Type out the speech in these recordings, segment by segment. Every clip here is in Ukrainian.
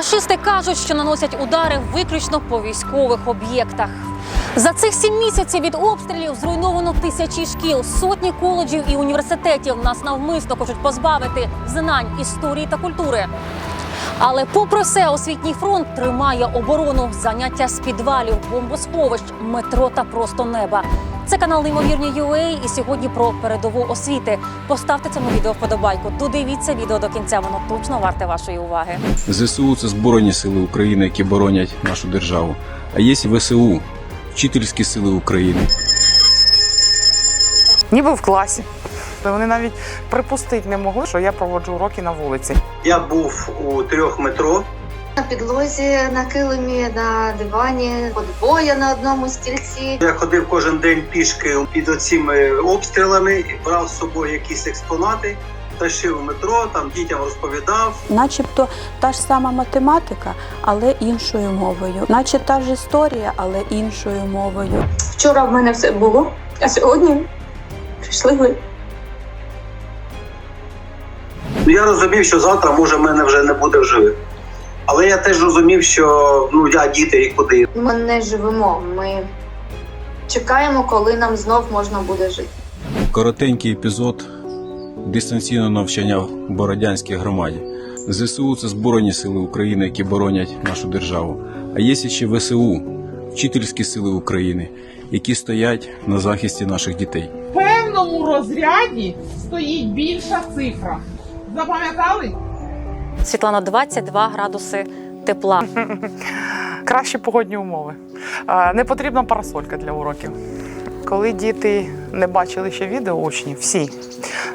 Рашисти кажуть, що наносять удари виключно по військових об'єктах. За цих сім місяців від обстрілів зруйновано тисячі шкіл, сотні коледжів і університетів. Нас навмисно хочуть позбавити знань, історії та культури. Але, попри все, освітній фронт тримає оборону, заняття з підвалів, бомбосховищ, метро та просто неба. Це канал Неймовірні UA і сьогодні про передову освіти. Поставте цьому відео вподобайку. Додивіться відео до кінця. Воно точно варте вашої уваги. ЗСУ це збройні сили України, які боронять нашу державу. А є ВСУ вчительські сили України. ніби в класі. Вони навіть припустити не могли, що я проводжу уроки на вулиці. Я був у трьох метро. На підлозі, на килимі, на дивані, подвоє на одному стільці. Я ходив кожен день пішки під оціми обстрілами, і брав з собою якісь експонати, тащив у метро, там дітям розповідав. начебто та ж сама математика, але іншою мовою, наче та ж історія, але іншою мовою. Вчора в мене все було, а сьогодні прийшли ви. Я розумів, що завтра може в мене вже не буде в живих. Але я теж розумів, що ну я діти і куди. Ми не живемо. Ми чекаємо, коли нам знов можна буде жити. Коротенький епізод дистанційного навчання в Бородянській громаді. ЗСУ це збройні сили України, які боронять нашу державу. А є ще ВСУ вчительські сили України, які стоять на захисті наших дітей. В певному розряді стоїть більша цифра. Запам'ятали? Світлана 22 градуси тепла. Кращі погодні умови. Не потрібна парасолька для уроків. Коли діти не бачили ще відео, учні, всі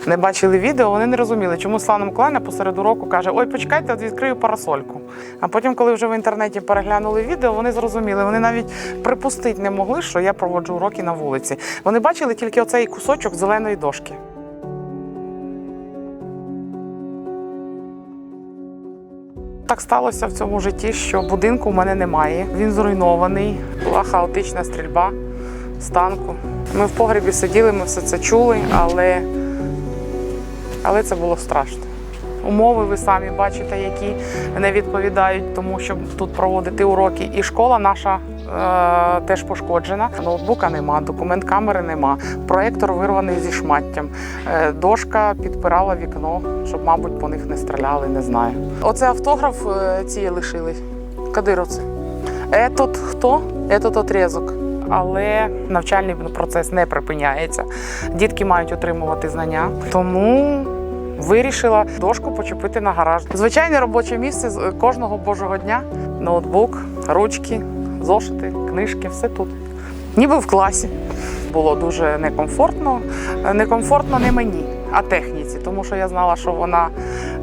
не бачили відео, вони не розуміли, чому Слава Миколаївна посеред уроку каже: Ой, почекайте, от відкрию парасольку. А потім, коли вже в інтернеті переглянули відео, вони зрозуміли. Вони навіть припустити не могли, що я проводжу уроки на вулиці. Вони бачили тільки оцей кусочок зеленої дошки. Так сталося в цьому житті, що будинку в мене немає. Він зруйнований, була хаотична стрільба з танку. Ми в погребі сиділи, ми все це чули, але, але це було страшно. Умови ви самі бачите, які не відповідають тому, щоб тут проводити уроки. І школа наша теж пошкоджена. Ноутбука нема, документ камери нема, проектор вирваний зі шматтям. Е, дошка підпирала вікно, щоб, мабуть, по них не стріляли, не знаю. Оце автограф е, ці лишили. Кадировці. Етот хто? Етот отрізок. Але навчальний процес не припиняється. Дітки мають отримувати знання. Тому вирішила дошку почепити на гараж. Звичайне робоче місце кожного божого дня. Ноутбук, ручки, зошити, книжки, все тут. Ніби в класі. Було дуже некомфортно. Е, Некомфортно не мені, а техніці, тому що я знала, що вона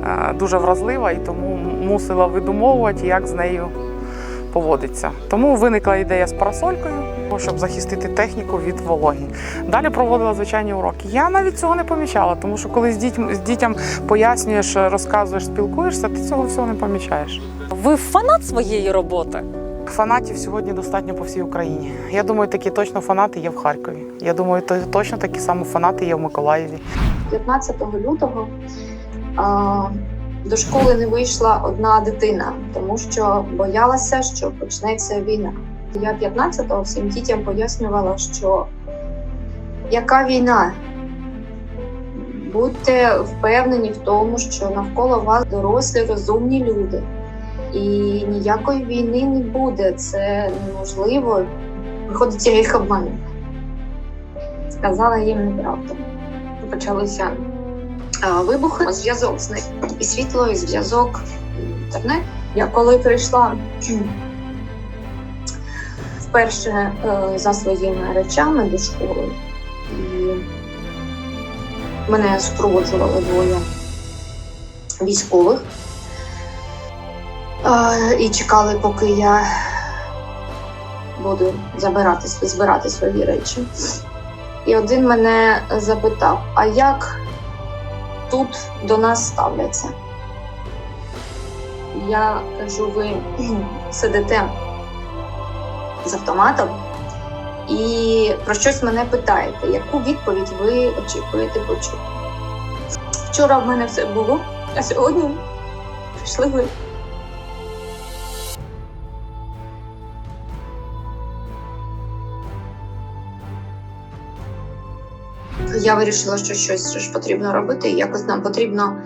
е, дуже вразлива і тому мусила видумовувати, як з нею поводиться. Тому виникла ідея з парасолькою, щоб захистити техніку від вологі. Далі проводила звичайні уроки. Я навіть цього не помічала, тому що коли з дітьми з дітям пояснюєш, розказуєш, спілкуєшся, ти цього всього не помічаєш. Ви фанат своєї роботи? Фанатів сьогодні достатньо по всій Україні. Я думаю, такі точно фанати є в Харкові. Я думаю, то- точно такі самі фанати є в Миколаєві. 15 лютого а, до школи не вийшла одна дитина, тому що боялася, що почнеться війна. Я 15-го всім дітям пояснювала, що яка війна? Будьте впевнені в тому, що навколо вас дорослі, розумні люди. І ніякої війни не буде. Це неможливо. Виходить, я їх обманюю. Сказала їм неправду. Почалися вибухи, зв'язок зник. І світло, і зв'язок, і інтернет. Я коли прийшла вперше е, за своїми речами до школи, і мене супроводжували двоє військових. І чекали, поки я буду забирати, збирати свої речі. І один мене запитав: а як тут до нас ставляться? Я кажу, ви сидите з автоматом і про щось мене питаєте. Яку відповідь ви очікуєте почути? Вчора в мене все було, а сьогодні прийшли ви. Я вирішила, що щось ж потрібно робити, і якось нам потрібно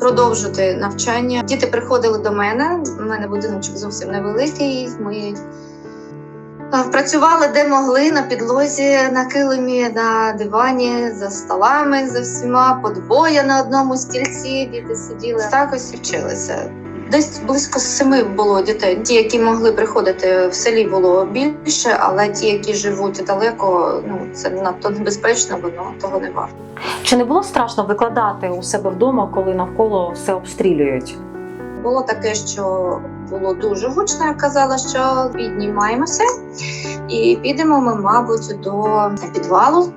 продовжити навчання. Діти приходили до мене. У мене будиночок зовсім невеликий. Ми працювали де могли на підлозі, на килимі, на дивані, за столами за всіма, подвоє на одному стільці. Діти сиділи. Так ось і вчилися. Десь близько семи було дітей. Ті, які могли приходити в селі, було більше, але ті, які живуть далеко, ну це надто небезпечно, воно того не варто. Чи не було страшно викладати у себе вдома, коли навколо все обстрілюють? Було таке, що було дуже гучно. Я казала, що піднімаємося і підемо ми, мабуть, до підвалу.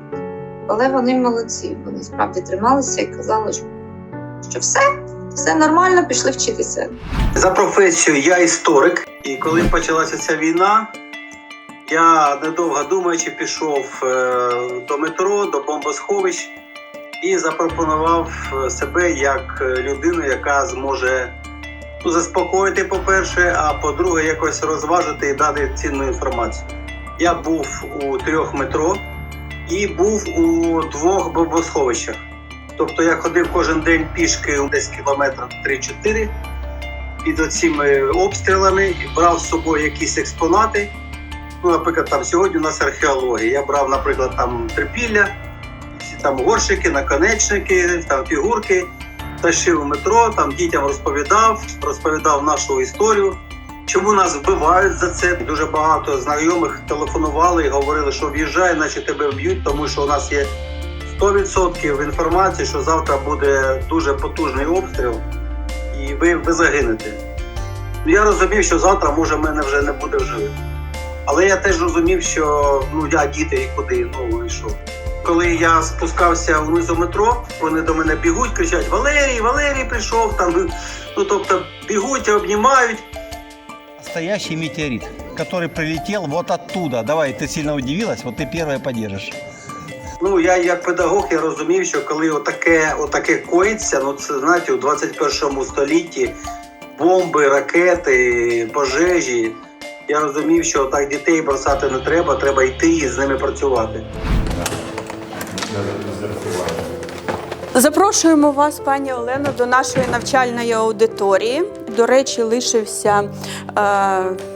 Але вони молодці, вони справді трималися і казали, що все, все нормально, пішли вчитися. За професією я історик, і коли почалася ця війна, я недовго думаючи пішов е, до метро, до бомбосховищ і запропонував е, себе як е, людину, яка зможе ну, заспокоїти, по-перше, а по-друге, якось розважити і дати цінну інформацію. Я був у трьох метро і був у двох бомбосховищах. Тобто я ходив кожен день пішки десь кілометрів 3-4 під оцими обстрілами і брав з собою якісь експонати. Ну, наприклад, там сьогодні у нас археологія. Я брав, наприклад, там трипілля, там горщики, наконечники, там фігурки, тащив у метро, там дітям розповідав, розповідав нашу історію. Чому нас вбивають за це? Дуже багато знайомих телефонували і говорили, що в'їжджай, наче тебе вб'ють, тому що у нас є 100% інформації, що завтра буде дуже потужний обстріл, і ви, ви загинете. Ну, Я розумів, що завтра може мене вже не буде в живих. Але я теж розумів, що ну я діти і куди ну і що. Коли я спускався вниз у метро, вони до мене бігуть, кричать: Валерій, Валерій прийшов там. Ну тобто бігуть, обнімають. Настоящий метеорит, который прилетел вот оттуда. Давай, ты сильно удивилась, вот ты первая поддержишь. Ну я як педагог я розумів, що коли отаке, отаке коїться, ну це знаєте, у 21 столітті бомби, ракети, пожежі. Я розумів, що так дітей бросати не треба, треба йти і з ними працювати. Запрошуємо вас, пані Олено, до нашої навчальної аудиторії. До речі, лишився е,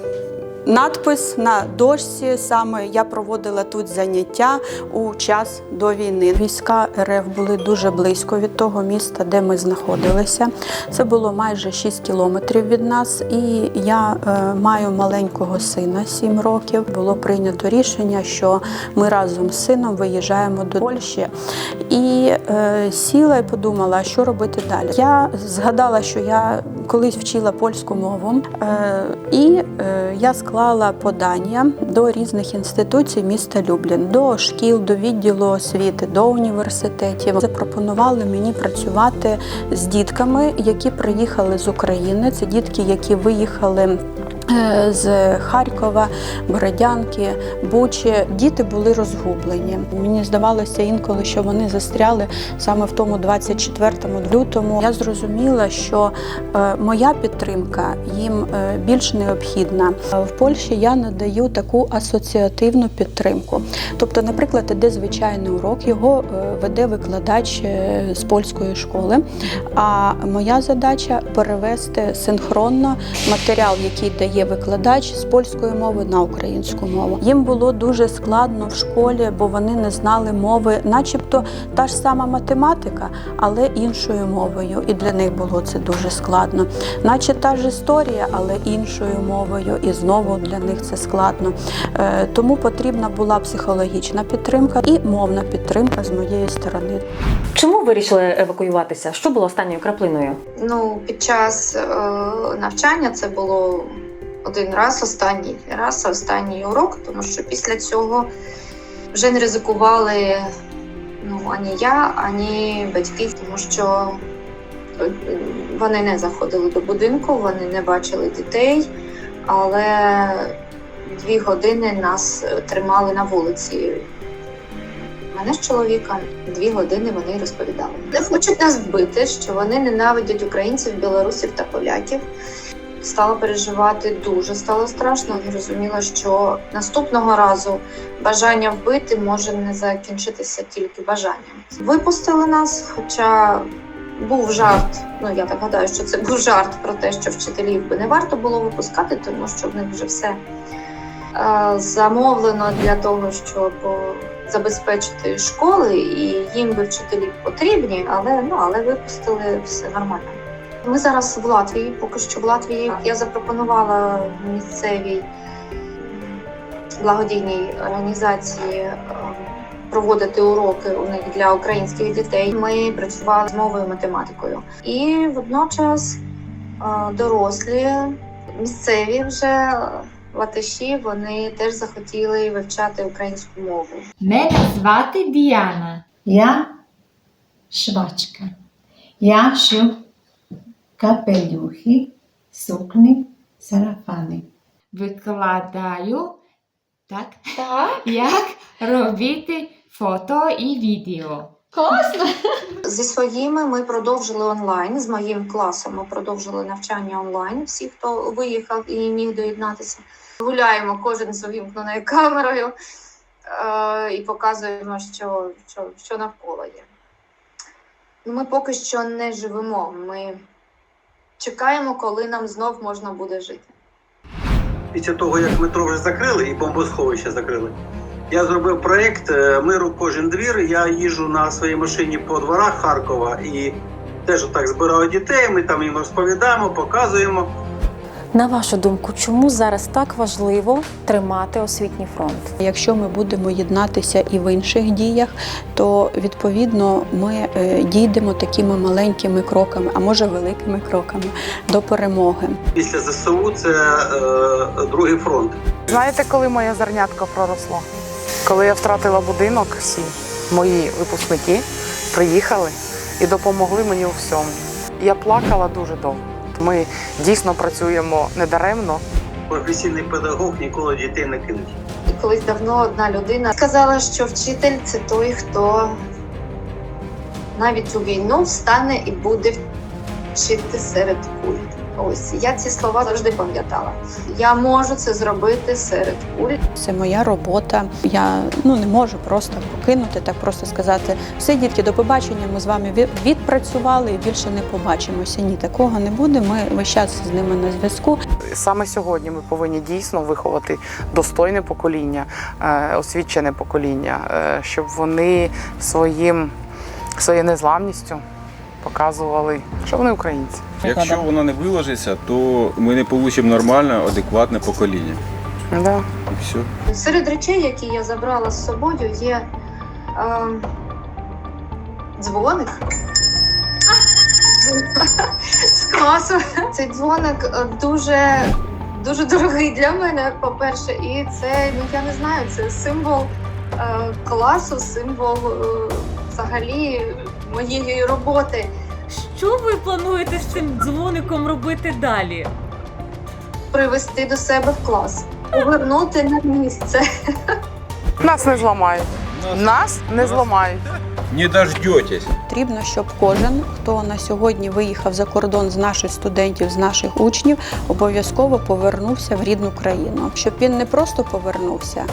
надпис на дошці. Саме я проводила тут заняття у час до війни. Війська РФ були дуже близько від того міста, де ми знаходилися. Це було майже 6 кілометрів від нас. І я е, маю маленького сина 7 років. Було прийнято рішення, що ми разом з сином виїжджаємо до Польщі. І е, сіла і подумала, що робити далі. Я згадала, що я колись вчила польську мову, е, і е, я склала подання до різних інституцій міста Люблін, до шкіл, до відділу освіти, до університетів. Запропонували мені працювати з дітками, які приїхали з України. Це дітки, які виїхали. Е, З Харкова, Бородянки, Бучі діти були розгублені. Мені здавалося інколи, що вони застряли саме в тому 24 лютому. Я зрозуміла, що е, моя підтримка їм е, більш необхідна. В Польщі я надаю таку асоціативну підтримку. Тобто, наприклад, іде звичайний урок, його веде викладач з польської школи. А моя задача перевести синхронно матеріал, який дає викладач з польської мови на українську мову. Їм було дуже складно в школі, бо вони не знали мови, начебто та ж сама математика, але іншою мовою. І для них було це дуже складно. Наче та ж історія, але іншою мовою, і знову для них це складно. Е, Тому потрібна була психологічна підтримка і мовна підтримка з моєї сторони. Чому вирішили евакуюватися? Що було останньою краплиною? Ну, під час е, навчання це було один раз, останній раз, останній урок, тому що після цього вже не ризикували ну, ані я, ані батьки, тому що е, вони не заходили до будинку, вони не бачили дітей, але дві години нас тримали на вулиці. Мене з чоловіком дві години вони розповідали. Не хочуть нас вбити, що вони ненавидять українців, білорусів та поляків. Стала переживати дуже стало страшно. Зрозуміла, що наступного разу бажання вбити може не закінчитися тільки бажанням. Випустили нас, хоча був жарт. Ну я так гадаю, що це був жарт про те, що вчителів би не варто було випускати, тому що в них вже все е, замовлено для того, щоб забезпечити школи, і їм би вчителі потрібні, але ну але випустили все нормально. Ми зараз в Латвії. Поки що в Латвії я запропонувала місцевій благодійній організації е, проводити уроки у них для українських дітей. Ми працювали з мовою математикою, і водночас е, дорослі місцеві вже латиші вони теж захотіли вивчати українську мову. Мене звати Діана. Я швачка. Я шив капелюхи, сукні, сарафани. Викладаю так, Так, як робити фото і відео. класно. Зі своїми ми продовжили онлайн. З моїм класом ми продовжили навчання онлайн. Всі, хто виїхав і міг доєднатися. Гуляємо кожен з увімкненою камерою е- і показуємо, що, що, що навколо є. Ну, Ми поки що не живемо. Ми чекаємо, коли нам знов можна буде жити. Після того, як метро вже закрили і бомбосховище закрили, я зробив проєкт е, Миру кожен двір. Я їжджу на своїй машині по дворах Харкова і теж так збираю дітей. Ми там їм розповідаємо, показуємо. На вашу думку, чому зараз так важливо тримати освітній фронт? Якщо ми будемо єднатися і в інших діях, то відповідно ми е, дійдемо такими маленькими кроками, а може великими кроками до перемоги. Після ЗСУ це е, другий фронт. Знаєте, коли моє зернятко проросло? Коли я втратила будинок, всі мої випускники приїхали і допомогли мені у всьому. Я плакала дуже довго. Ми дійсно працюємо недаремно. Професійний педагог ніколи дітей не кинуть. І колись давно одна людина сказала, що вчитель це той, хто навіть у війну встане і буде вчити серед куль. Ось я ці слова завжди пам'ятала. Я можу це зробити серед куль. Це моя робота. Я ну не можу просто покинути, так просто сказати: все, дітки, до побачення. Ми з вами відпрацювали і більше не побачимося. Ні, такого не буде. Ми весь час з ними на зв'язку. Саме сьогодні ми повинні дійсно виховати достойне покоління, е, освічене покоління, е, щоб вони своїм своєю незламністю показували, що вони українці. Якщо воно не виложиться, то ми не отримаємо нормальне, адекватне покоління. Да. І все. Серед речей, які я забрала з собою, є е, дзвоник. З класу. Цей дзвоник е, дуже, дуже дорогий для мене, по-перше, і це, ну я не знаю, це символ е, класу, символ е, взагалі моєї роботи. Що ви плануєте з цим дзвоником робити далі? Привести до себе в клас, повернути на місце. Нас не зламають. Нас не зламають. Не дождетесь. Потрібно, щоб кожен, хто на сьогодні виїхав за кордон з наших студентів, з наших учнів, обов'язково повернувся в рідну країну, щоб він не просто повернувся,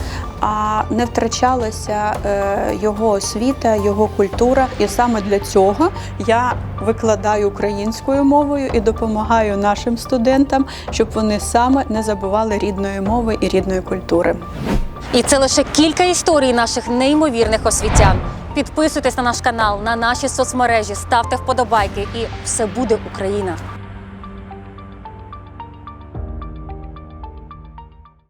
а не втрачалася е, його освіта, його культура. І саме для цього я викладаю українською мовою і допомагаю нашим студентам, щоб вони саме не забували рідної мови і рідної культури. І це лише кілька історій наших неймовірних освітян. Підписуйтесь на наш канал, на наші соцмережі, ставте вподобайки, і все буде Україна.